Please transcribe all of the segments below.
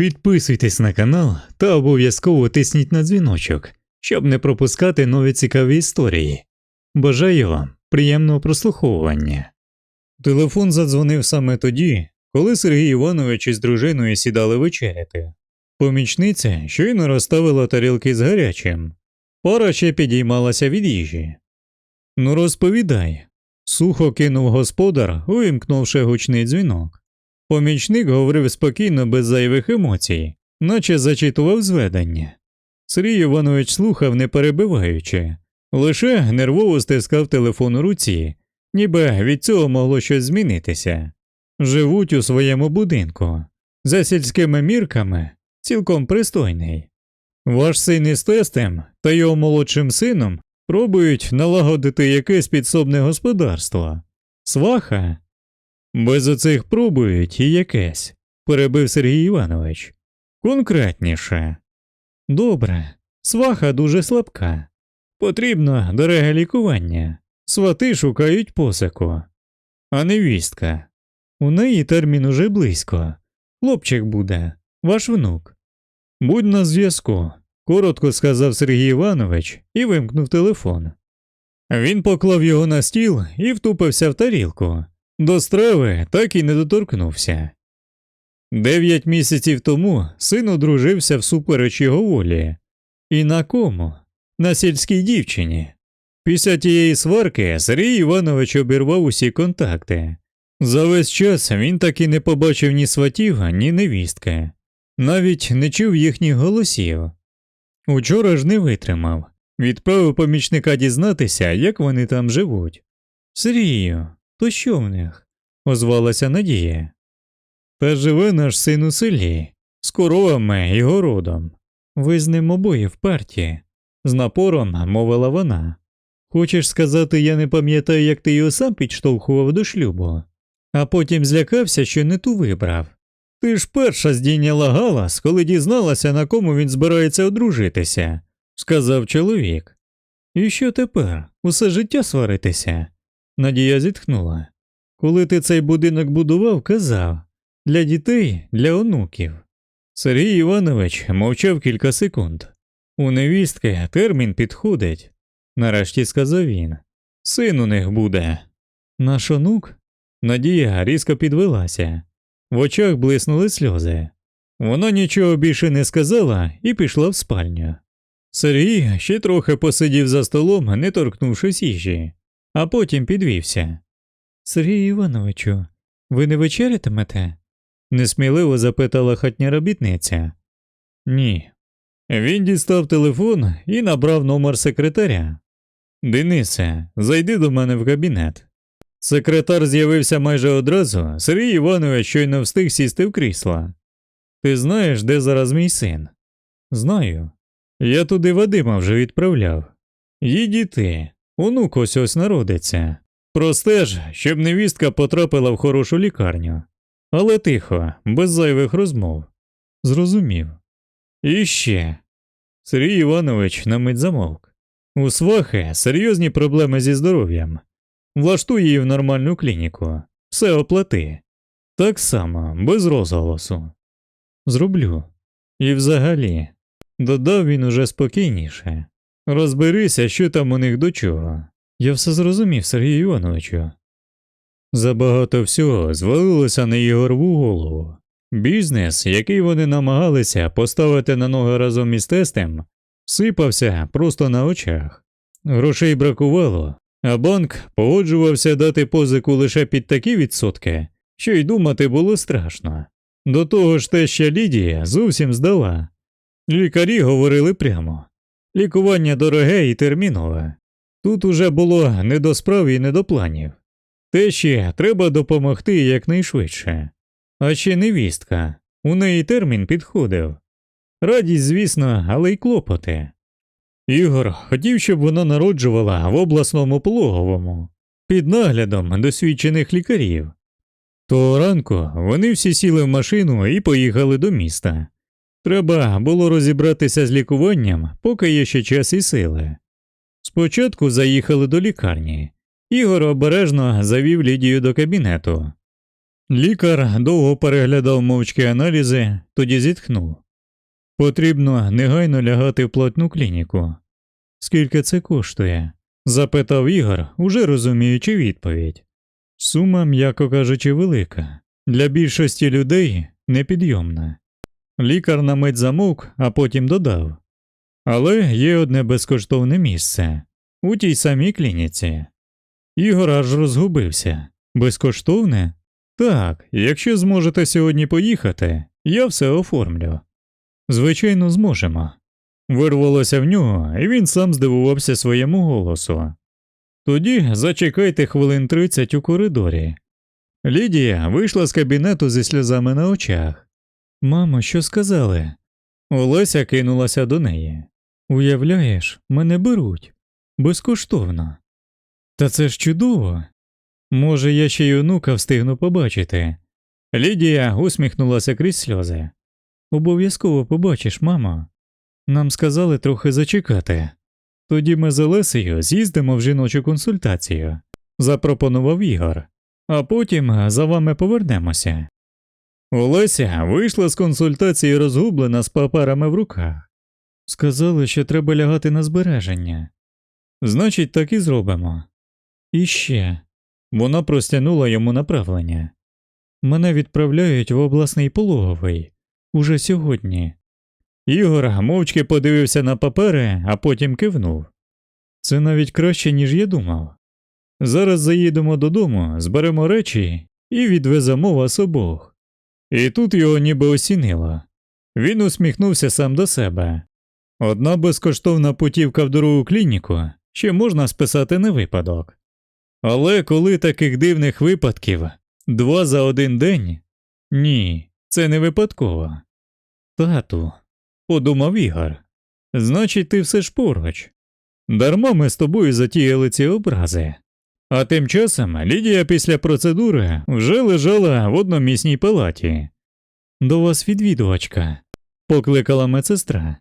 Підписуйтесь на канал та обов'язково тисніть на дзвіночок, щоб не пропускати нові цікаві історії. Бажаю вам приємного прослуховування. Телефон задзвонив саме тоді, коли Сергій Іванович із дружиною сідали вечеряти. Помічниця щойно розставила тарілки з гарячим. Пара ще підіймалася від їжі. Ну, розповідай, сухо кинув господар, увімкнувши гучний дзвінок. Помічник говорив спокійно, без зайвих емоцій, наче зачитував зведення. Сергій Іванович слухав, не перебиваючи, лише нервово стискав телефон у руці, ніби від цього могло щось змінитися. Живуть у своєму будинку, за сільськими мірками, цілком пристойний. Ваш син із тестем та його молодшим сином пробують налагодити якесь підсобне господарство. Сваха? Без оцих пробують і якесь, перебив Сергій Іванович. Конкретніше. Добре, сваха дуже слабка. Потрібно дороге лікування. Свати шукають посику. А невістка. У неї термін уже близько. Хлопчик буде, ваш внук. Будь на зв'язку, коротко сказав Сергій Іванович і вимкнув телефон. Він поклав його на стіл і втупився в тарілку. До страви так і не доторкнувся. Дев'ять місяців тому син одружився всупереч його волі. І на кому? На сільській дівчині. Після тієї сварки Сергій Іванович обірвав усі контакти. За весь час він так і не побачив ні сватів, ні невістки, навіть не чув їхніх голосів. Учора ж не витримав, відправив помічника дізнатися, як вони там живуть. Сергію, то що в них? озвалася Надія. Та живе наш син у селі, з коровами і городом. Ви з ним обоє в парті, з напором мовила вона. Хочеш сказати, я не пам'ятаю, як ти його сам підштовхував до шлюбу, а потім злякався, що не ту вибрав. Ти ж перша здійняла галас, коли дізналася, на кому він збирається одружитися, сказав чоловік. І що тепер? Усе життя сваритися? Надія зітхнула. Коли ти цей будинок будував, казав для дітей, для онуків. Сергій Іванович мовчав кілька секунд. У невістки термін підходить, нарешті сказав він. Син у них буде. Наш онук? Надія різко підвелася. В очах блиснули сльози. Вона нічого більше не сказала і пішла в спальню. Сергій ще трохи посидів за столом, не торкнувшись їжі, а потім підвівся. Сергію Івановичу, ви не вечерятимете? несміливо запитала хатня робітниця. Ні. Він дістав телефон і набрав номер секретаря. Денисе, зайди до мене в кабінет. Секретар з'явився майже одразу, Сергій Іванович щойно встиг сісти в крісло. Ти знаєш, де зараз мій син? Знаю. Я туди Вадима вже відправляв. Їдь ти, онук ось ось народиться. Простеж, щоб невістка потрапила в хорошу лікарню. Але тихо, без зайвих розмов. Зрозумів. І ще. Сергій Іванович на мить замовк. У свахи серйозні проблеми зі здоров'ям. Влаштуй її в нормальну клініку. Все оплати. Так само, без розголосу. Зроблю. І взагалі, додав він уже спокійніше. Розберися, що там у них до чого. Я все зрозумів, Сергію Івановичу. Забагато всього звалилося на Ігорову голову. Бізнес, який вони намагалися поставити на ноги разом із тестем, сипався просто на очах. Грошей бракувало, а банк погоджувався дати позику лише під такі відсотки, що й думати було страшно. До того ж теща Лідія зовсім здала. Лікарі говорили прямо лікування дороге і термінове. Тут уже було не до справ і не до планів. Тещі треба допомогти якнайшвидше. А ще невістка, у неї термін підходив. Радість, звісно, але й клопоти. Ігор хотів, щоб вона народжувала в обласному пологовому під наглядом досвідчених лікарів. Того ранку вони всі сіли в машину і поїхали до міста. Треба було розібратися з лікуванням, поки є ще час і сили. Спочатку заїхали до лікарні. Ігор обережно завів Лідію до кабінету. Лікар довго переглядав мовчки аналізи, тоді зітхнув. Потрібно негайно лягати в платну клініку. Скільки це коштує? запитав Ігор, уже розуміючи відповідь. Сума, м'яко кажучи, велика. Для більшості людей непідйомна. Лікар на мить замовк, а потім додав. Але є одне безкоштовне місце у тій самій клініці. Ігор аж розгубився. Безкоштовне? Так, якщо зможете сьогодні поїхати, я все оформлю. Звичайно, зможемо. Вирвалося в нього, і він сам здивувався своєму голосу. Тоді зачекайте хвилин 30 у коридорі. Лідія вийшла з кабінету зі сльозами на очах. Мамо, що сказали? Олеся кинулася до неї. Уявляєш, мене беруть безкоштовно. Та це ж чудово. Може, я ще й онука встигну побачити. Лідія усміхнулася крізь сльози. Обов'язково побачиш, мамо. Нам сказали трохи зачекати. Тоді ми з Олесею з'їздимо в жіночу консультацію, запропонував Ігор, а потім за вами повернемося. Олеся вийшла з консультації розгублена з паперами в руках. Сказали, що треба лягати на збереження. Значить, так і зробимо. І ще вона простягнула йому направлення. Мене відправляють в обласний пологовий уже сьогодні. Ігор мовчки подивився на папери, а потім кивнув. Це навіть краще, ніж я думав. Зараз заїдемо додому, зберемо речі і відвеземо вас обох. І тут його ніби осінило. Він усміхнувся сам до себе. Одна безкоштовна путівка в дорогу клініку ще можна списати на випадок. Але коли таких дивних випадків два за один день ні, це не випадково. Тату, подумав Ігор, значить, ти все ж поруч. Дарма ми з тобою затіяли ці образи. А тим часом Лідія після процедури вже лежала в одномісній палаті. До вас відвідувачка, покликала медсестра.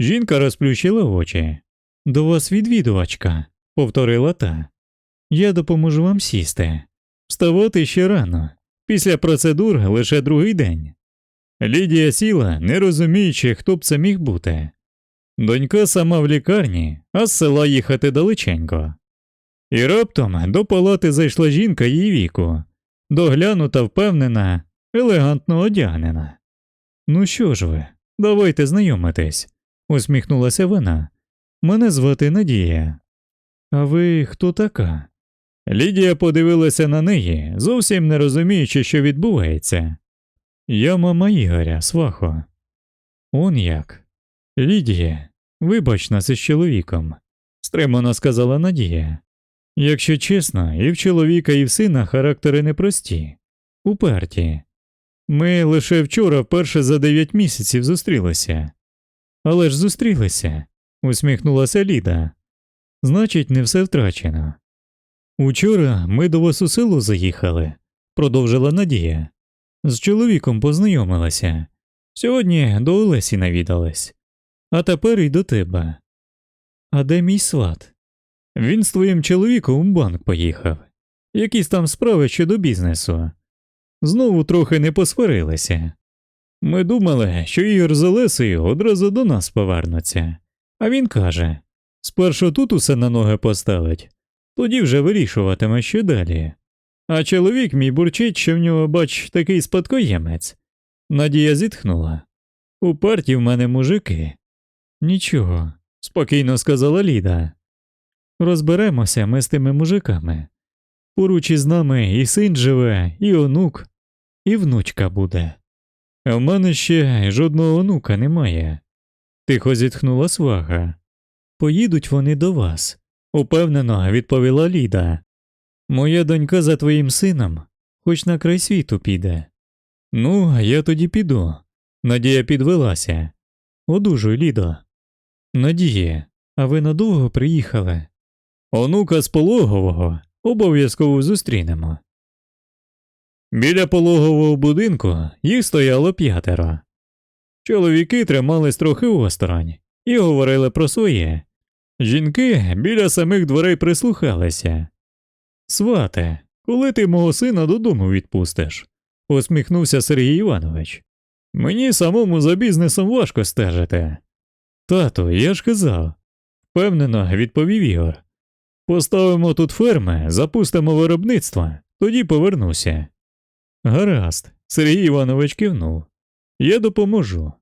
Жінка розплющила очі. До вас відвідувачка, повторила та. Я допоможу вам сісти. Вставати ще рано. Після процедур лише другий день. Лідія сіла, не розуміючи, хто б це міг бути. Донька сама в лікарні, а з села їхати далеченько. І раптом до палати зайшла жінка її віку, доглянута, впевнена, елегантно одягнена. Ну що ж ви, давайте знайомитись, усміхнулася вона. Мене звати Надія. А ви хто така? Лідія подивилася на неї, зовсім не розуміючи, що відбувається. Я мама Ігоря, свахо. Он як. Лідія, вибач нас із чоловіком, стримано сказала Надія. Якщо чесно, і в чоловіка, і в сина характери непрості, уперті. Ми лише вчора вперше за дев'ять місяців зустрілися. Але ж зустрілися, усміхнулася Ліда. Значить, не все втрачено. Учора ми до вас у село заїхали, продовжила Надія. З чоловіком познайомилася. Сьогодні до Олесі навідались, а тепер і до тебе. А де мій сват? Він з твоїм чоловіком у банк поїхав. Якісь там справи щодо бізнесу. Знову трохи не посварилися. Ми думали, що Ігор з Олесею одразу до нас повернуться, а він каже спершу тут усе на ноги поставить, тоді вже вирішуватиме, що далі. А чоловік мій бурчить, що в нього, бач, такий спадкоємець. Надія зітхнула. У парті в мене мужики. Нічого, спокійно сказала Ліда. Розберемося ми з тими мужиками. Поруч із нами і син живе, і онук, і внучка буде. А в мене ще жодного онука немає. Тихо зітхнула свага. Поїдуть вони до вас, упевнено відповіла Ліда. Моя донька за твоїм сином, хоч на край світу піде. Ну, я тоді піду. Надія підвелася. Одужуй, Лідо. Надія, а ви надовго приїхали? Онука з пологового обов'язково зустрінемо. Біля пологового будинку їх стояло п'ятеро. Чоловіки тримались трохи осторонь і говорили про своє. Жінки біля самих дверей прислухалися. Свате, коли ти мого сина додому відпустиш? усміхнувся Сергій Іванович. Мені самому за бізнесом важко стежити. Тату, я ж казав, впевнено відповів Ігор. Поставимо тут ферми, запустимо виробництво, тоді повернуся. Гаразд, Сергій Іванович кивнув. Я допоможу.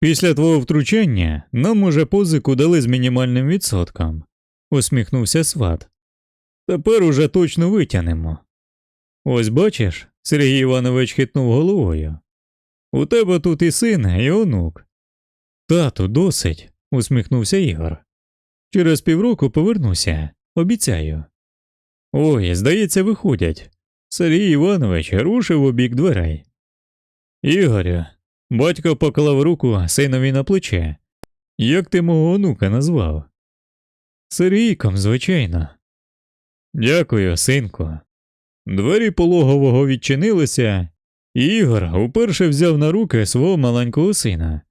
Після твого втручання нам уже позику дали з мінімальним відсотком, усміхнувся сват. Тепер уже точно витягнемо. Ось бачиш, Сергій Іванович хитнув головою. У тебе тут і син, і онук. Тату, досить, усміхнувся Ігор. Через півроку повернуся, обіцяю. Ой, здається, виходять. Сергій Іванович рушив у бік дверей. Ігорю, батько поклав руку синові на плече. Як ти мого онука назвав? Сергійком, звичайно. Дякую, синку. Двері пологового відчинилися, і Ігор уперше взяв на руки свого маленького сина.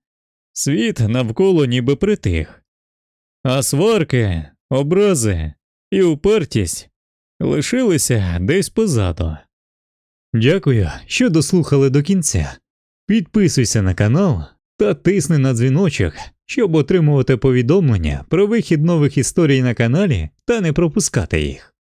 Світ навколо ніби притих, а сварки, образи і упертість лишилися десь позаду. Дякую, що дослухали до кінця. Підписуйся на канал та тисни на дзвіночок, щоб отримувати повідомлення про вихід нових історій на каналі та не пропускати їх.